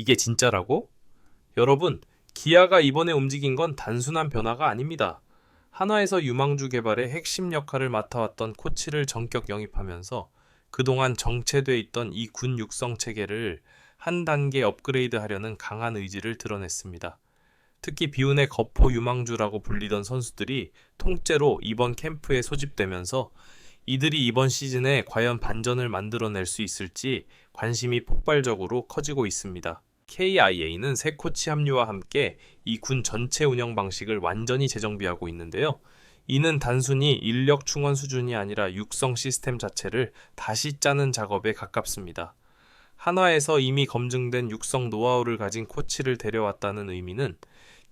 이게 진짜라고? 여러분, 기아가 이번에 움직인 건 단순한 변화가 아닙니다. 한화에서 유망주 개발의 핵심 역할을 맡아왔던 코치를 전격 영입하면서 그동안 정체돼 있던 이 군 육성 체계를 한 단계 업그레이드 하려는 강한 의지를 드러냈습니다. 특히 비운의 거포 유망주라고 불리던 선수들이 통째로 이번 캠프에 소집되면서 이들이 이번 시즌에 과연 반전을 만들어낼 수 있을지 관심이 폭발적으로 커지고 있습니다. KIA는 새 코치 합류와 함께 이 군 전체 운영 방식을 완전히 재정비하고 있는데요. 이는 단순히 인력 충원 수준이 아니라 육성 시스템 자체를 다시 짜는 작업에 가깝습니다. 한화에서 이미 검증된 육성 노하우를 가진 코치를 데려왔다는 의미는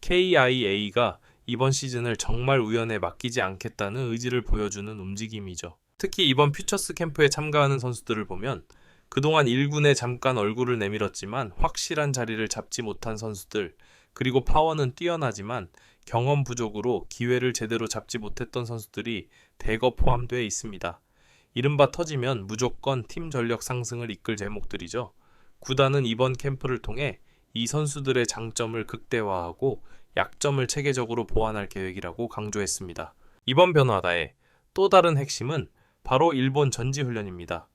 KIA가 이번 시즌을 정말 우연에 맡기지 않겠다는 의지를 보여주는 움직임이죠. 특히 이번 퓨처스 캠프에 참가하는 선수들을 보면 그동안 1군에 잠깐 얼굴을 내밀었지만 확실한 자리를 잡지 못한 선수들, 그리고 파워는 뛰어나지만 경험 부족으로 기회를 제대로 잡지 못했던 선수들이 대거 포함되어 있습니다. 이른바 터지면 무조건 팀 전력 상승을 이끌 제목들이죠. 구단은 이번 캠프를 통해 이 선수들의 장점을 극대화하고 약점을 체계적으로 보완할 계획이라고 강조했습니다. 이번 변화다의 또 다른 핵심은 바로 일본 전지훈련입니다.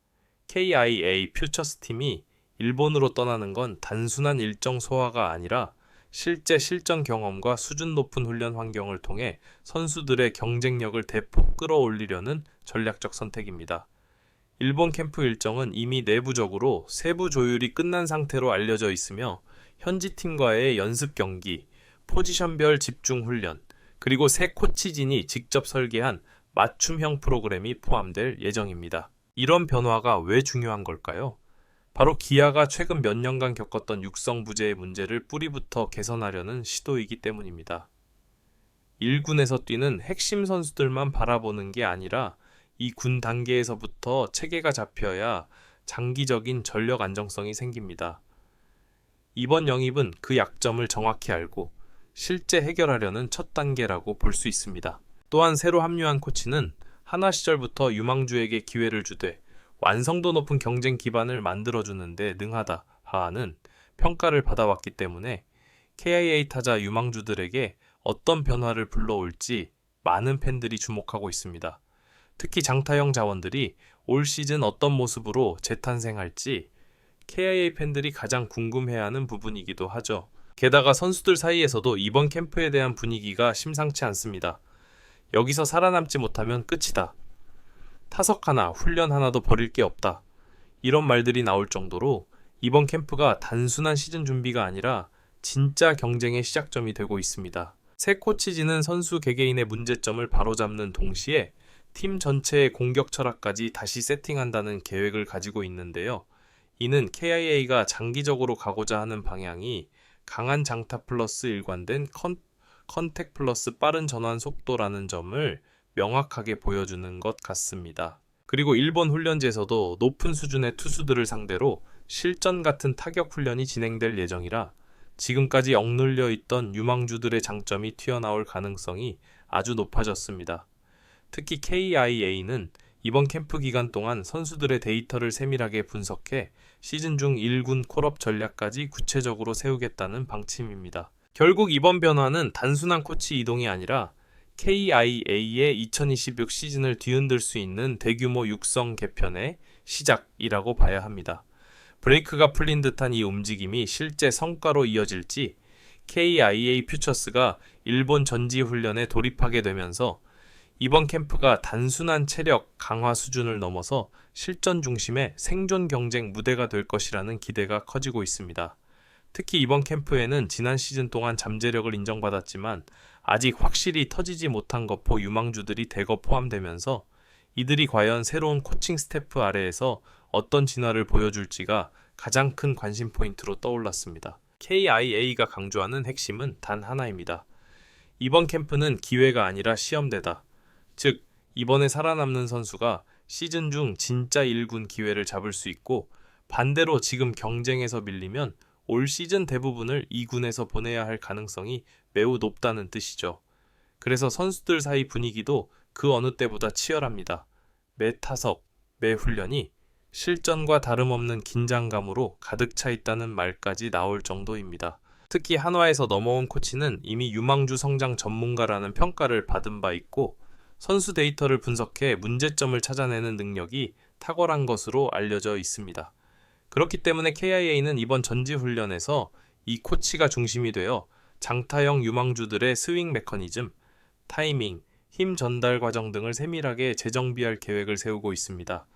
KIA 퓨처스 팀이 일본으로 떠나는 건 단순한 일정 소화가 아니라 실제 실전 경험과 수준 높은 훈련 환경을 통해 선수들의 경쟁력을 대폭 끌어올리려는 전략적 선택입니다. 일본 캠프 일정은 이미 내부적으로 세부 조율이 끝난 상태로 알려져 있으며 현지 팀과의 연습 경기, 포지션별 집중 훈련, 그리고 새 코치진이 직접 설계한 맞춤형 프로그램이 포함될 예정입니다. 이런 변화가 왜 중요한 걸까요? 바로 기아가 최근 몇 년간 겪었던 육성 부재의 문제를 뿌리부터 개선하려는 시도이기 때문입니다. 1군에서 뛰는 핵심 선수들만 바라보는 게 아니라 이 군 단계에서부터 체계가 잡혀야 장기적인 전력 안정성이 생깁니다. 이번 영입은 그 약점을 정확히 알고 실제 해결하려는 첫 단계라고 볼 수 있습니다. 또한 새로 합류한 코치는 하나 시절부터 유망주에게 기회를 주되 완성도 높은 경쟁 기반을 만들어주는데 능하다 하는 평가를 받아왔기 때문에 KIA 타자 유망주들에게 어떤 변화를 불러올지 많은 팬들이 주목하고 있습니다. 특히 장타형 자원들이 올 시즌 어떤 모습으로 재탄생할지 KIA 팬들이 가장 궁금해하는 부분이기도 하죠. 게다가 선수들 사이에서도 이번 캠프에 대한 분위기가 심상치 않습니다. 여기서 살아남지 못하면 끝이다. 타석 하나, 훈련 하나도 버릴 게 없다. 이런 말들이 나올 정도로 이번 캠프가 단순한 시즌 준비가 아니라 진짜 경쟁의 시작점이 되고 있습니다. 새 코치진은 선수 개개인의 문제점을 바로잡는 동시에 팀 전체의 공격 철학까지 다시 세팅한다는 계획을 가지고 있는데요. 이는 KIA가 장기적으로 가고자 하는 방향이 강한 장타 플러스 일관된 컨, 컨택 플러스 빠른 전환 속도라는 점을 명확하게 보여주는 것 같습니다. 그리고 일본 훈련지에서도 높은 수준의 투수들을 상대로 실전 같은 타격 훈련이 진행될 예정이라 지금까지 억눌려 있던 유망주들의 장점이 튀어나올 가능성이 아주 높아졌습니다. 특히 KIA는 이번 캠프 기간 동안 선수들의 데이터를 세밀하게 분석해 시즌 중 1군 콜업 전략까지 구체적으로 세우겠다는 방침입니다. 결국 이번 변화는 단순한 코치 이동이 아니라 KIA의 2026 시즌을 뒤흔들 수 있는 대규모 육성 개편의 시작이라고 봐야 합니다. 브레이크가 풀린 듯한 이 움직임이 실제 성과로 이어질지 KIA 퓨처스가 일본 전지 훈련에 돌입하게 되면서 이번 캠프가 단순한 체력 강화 수준을 넘어서 실전 중심의 생존 경쟁 무대가 될 것이라는 기대가 커지고 있습니다. 특히 이번 캠프에는 지난 시즌 동안 잠재력을 인정받았지만 아직 확실히 터지지 못한 거포 유망주들이 대거 포함되면서 이들이 과연 새로운 코칭 스태프 아래에서 어떤 진화를 보여줄지가 가장 큰 관심 포인트로 떠올랐습니다. KIA가 강조하는 핵심은 단 하나입니다. 이번 캠프는 기회가 아니라 시험대다. 즉, 이번에 살아남는 선수가 시즌 중 진짜 1군 기회를 잡을 수 있고 반대로 지금 경쟁에서 밀리면 올 시즌 대부분을 2군에서 보내야 할 가능성이 매우 높다는 뜻이죠. 그래서 선수들 사이 분위기도 그 어느 때보다 치열합니다. 매 타석, 매 훈련이 실전과 다름없는 긴장감으로 가득 차 있다는 말까지 나올 정도입니다. 특히 한화에서 넘어온 코치는 이미 유망주 성장 전문가라는 평가를 받은 바 있고 선수 데이터를 분석해 문제점을 찾아내는 능력이 탁월한 것으로 알려져 있습니다. 그렇기 때문에 KIA는 이번 전지 훈련에서 이 코치가 중심이 되어 장타형 유망주들의 스윙 메커니즘, 타이밍, 힘 전달 과정 등을 세밀하게 재정비할 계획을 세우고 있습니다.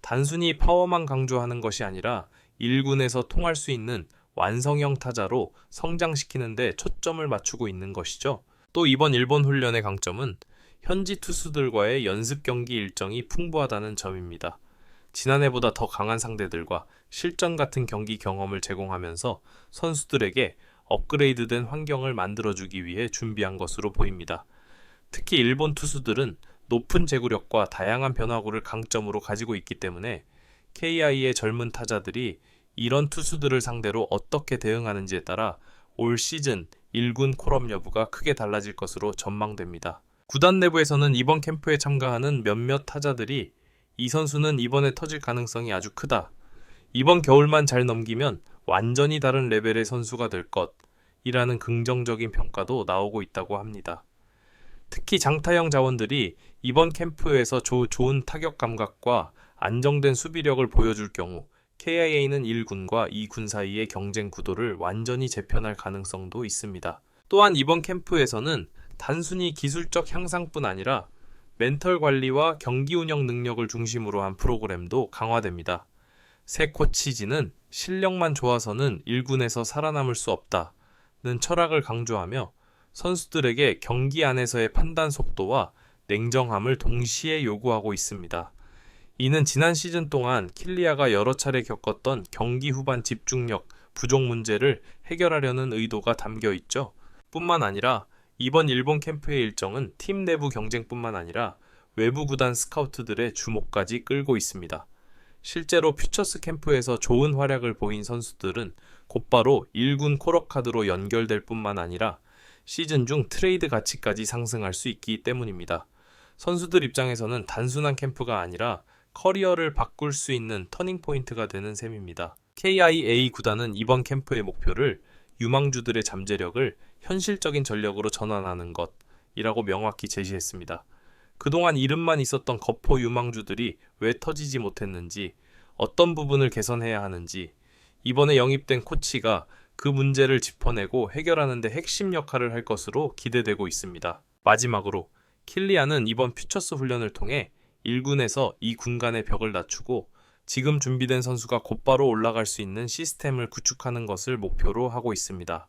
단순히 파워만 강조하는 것이 아니라 1군에서 통할 수 있는 완성형 타자로 성장시키는데 초점을 맞추고 있는 것이죠. 또 이번 일본 훈련의 강점은 현지 투수들과의 연습 경기 일정이 풍부하다는 점입니다. 지난해보다 더 강한 상대들과 실전 같은 경기 경험을 제공하면서 선수들에게 업그레이드된 환경을 만들어주기 위해 준비한 것으로 보입니다. 특히 일본 투수들은 높은 제구력과 다양한 변화구를 강점으로 가지고 있기 때문에 KI의 젊은 타자들이 이런 투수들을 상대로 어떻게 대응하는지에 따라 올 시즌 1군 콜업 여부가 크게 달라질 것으로 전망됩니다. 구단 내부에서는 이번 캠프에 참가하는 몇몇 타자들이 이 선수는 이번에 터질 가능성이 아주 크다. 이번 겨울만 잘 넘기면 완전히 다른 레벨의 선수가 될 것. 이라는 긍정적인 평가도 나오고 있다고 합니다. 특히 장타형 자원들이 이번 캠프에서 조, 좋은 타격 감각과 안정된 수비력을 보여줄 경우 KIA는 1군과 2군 사이의 경쟁 구도를 완전히 재편할 가능성도 있습니다. 또한 이번 캠프에서는 단순히 기술적 향상뿐 아니라 멘털 관리와 경기 운영 능력을 중심으로 한 프로그램도 강화됩니다. 새 코치진은 실력만 좋아서는 1군에서 살아남을 수 없다는 철학을 강조하며 선수들에게 경기 안에서의 판단 속도와 냉정함을 동시에 요구하고 있습니다. 이는 지난 시즌 동안 킬리아가 여러 차례 겪었던 경기 후반 집중력 부족 문제를 해결하려는 의도가 담겨 있죠. 뿐만 아니라 이번 일본 캠프의 일정은 팀 내부 경쟁뿐만 아니라 외부 구단 스카우트들의 주목까지 끌고 있습니다. 실제로 퓨처스 캠프에서 좋은 활약을 보인 선수들은 곧바로 1군 코러카드로 연결될 뿐만 아니라 시즌 중 트레이드 가치까지 상승할 수 있기 때문입니다. 선수들 입장에서는 단순한 캠프가 아니라 커리어를 바꿀 수 있는 터닝 포인트가 되는 셈입니다. KIA 구단은 이번 캠프의 목표를 유망주들의 잠재력을 현실적인 전력으로 전환하는 것이라고 명확히 제시했습니다. 그동안 이름만 있었던 거포 유망주들이 왜 터지지 못했는지, 어떤 부분을 개선해야 하는지, 이번에 영입된 코치가 그 문제를 짚어내고 해결하는데 핵심 역할을 할 것으로 기대되고 있습니다. 마지막으로 킬리안은 이번 퓨처스 훈련을 통해 1군에서 이 군간의 벽을 낮추고 지금 준비된 선수가 곧바로 올라갈 수 있는 시스템을 구축하는 것을 목표로 하고 있습니다.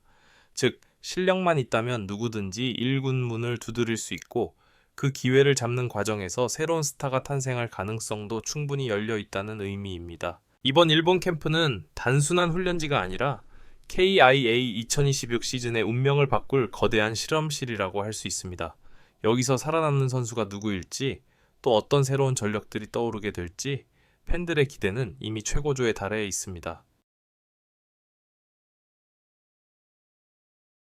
즉, 실력만 있다면 누구든지 1군 문을 두드릴 수 있고 그 기회를 잡는 과정에서 새로운 스타가 탄생할 가능성도 충분히 열려 있다는 의미입니다. 이번 일본 캠프는 단순한 훈련지가 아니라 KIA 2026 시즌의 운명을 바꿀 거대한 실험실이라고 할 수 있습니다. 여기서 살아남는 선수가 누구일지 또 어떤 새로운 전력들이 떠오르게 될지 팬들의 기대는 이미 최고조에 달해 있습니다.